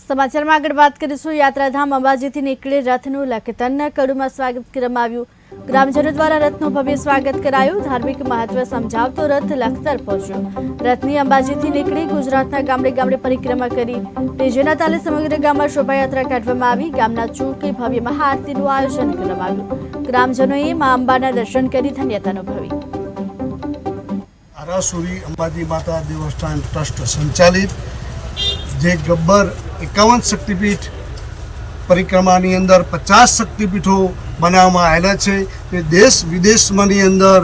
સમાચારમાં આગળ વાત કરીશું. યાત્રાધામ અંબાજીથી નીકળી રથનું લખતન કડુમાં સ્વાગત કરવામાં આવ્યું. ગ્રામજનો દ્વારા રથનું ભવ્ય સ્વાગત કરાયું. ધાર્મિક મહત્વ સમજાવતો રથ લખતર પહોંચ્યો. રથની અંબાજીથી નીકળી ગુજરાતના ગામડે ગામડે પરિક્રમા કરી. ડીજેના તાલે સમગ્ર ગામમાં શોભાયાત્રા કાઢવામાં આવી. ગામના ચોકે ભવ્ય મહાઆરતીનું આયોજન કરવામાં આવ્યું. ગ્રામજનોએ મા અંબાના દર્શન કરી ધન્યતા અનુભવી. આરાસુરી અંબાજી માતા દેવસ્થાન ટ્રસ્ટ સંચાલિત જે ગબ્બર એકાવન શક્તિપીઠ પરિક્રમાની અંદર પચાસ શક્તિપીઠો બનાવવામાં આવેલા છે, તે દેશ વિદેશમાંની અંદર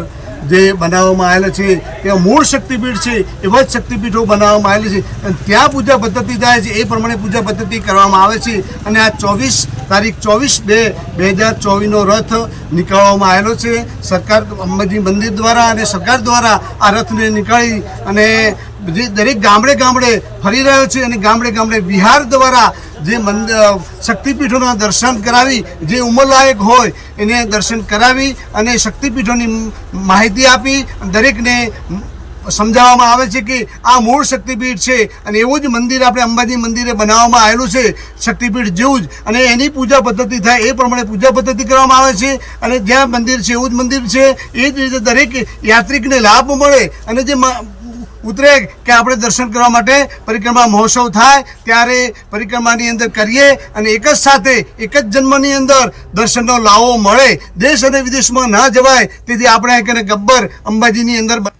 જે બનાવવામાં આવેલા છે, તે મૂળ શક્તિપીઠ છે, એવા જ શક્તિપીઠો બનાવવામાં આવેલી છે. અને ત્યાં પૂજા પદ્ધતિ થાય છે, એ પ્રમાણે પૂજા પદ્ધતિ કરવામાં આવે છે. અને આ ચોવીસ તારીખ ચોવીસ બે બે હજાર ચોવીસનો રથ નીકાળવામાં આવેલો છે. સરકાર અંબાજી મંદિર દ્વારા અને સરકાર દ્વારા આ રથને નીકાળી અને દરેક ગામડે ગામડે ફરી રહ્યો છે અને ગામડે ગામડે વિહાર દ્વારા જે શક્તિપીઠોના દર્શન કરાવી, જે ઉંમરલાયક હોય એને દર્શન કરાવી અને શક્તિપીઠોની માહિતી આપી દરેકને સમજાવવામાં આવે છે કે આ મૂળ શક્તિપીઠ છે અને એવું જ મંદિર આપણે અંબાજી મંદિરે બનાવવામાં આવેલું છે, શક્તિપીઠ જેવું જ. અને એની પૂજા પદ્ધતિ થાય એ પ્રમાણે પૂજા પદ્ધતિ કરવામાં આવે છે. અને જ્યાં મંદિર છે એવું જ મંદિર છે. એ જ રીતે દરેક યાત્રિકને લાભ મળે અને જે ઉતરે કે આપણે દર્શન કરવા માટે પરિક્રમા મહોત્સવ થાય, ત્યારે પરિક્રમાની અંદર કરીએ અને એક જ સાથે, એક જ જન્મની અંદર દર્શનનો લાવો મળે. દેશ અને વિદેશમાં ના જવાય, તેથી આપણે કને ગબ્બર અંબાજીની અંદર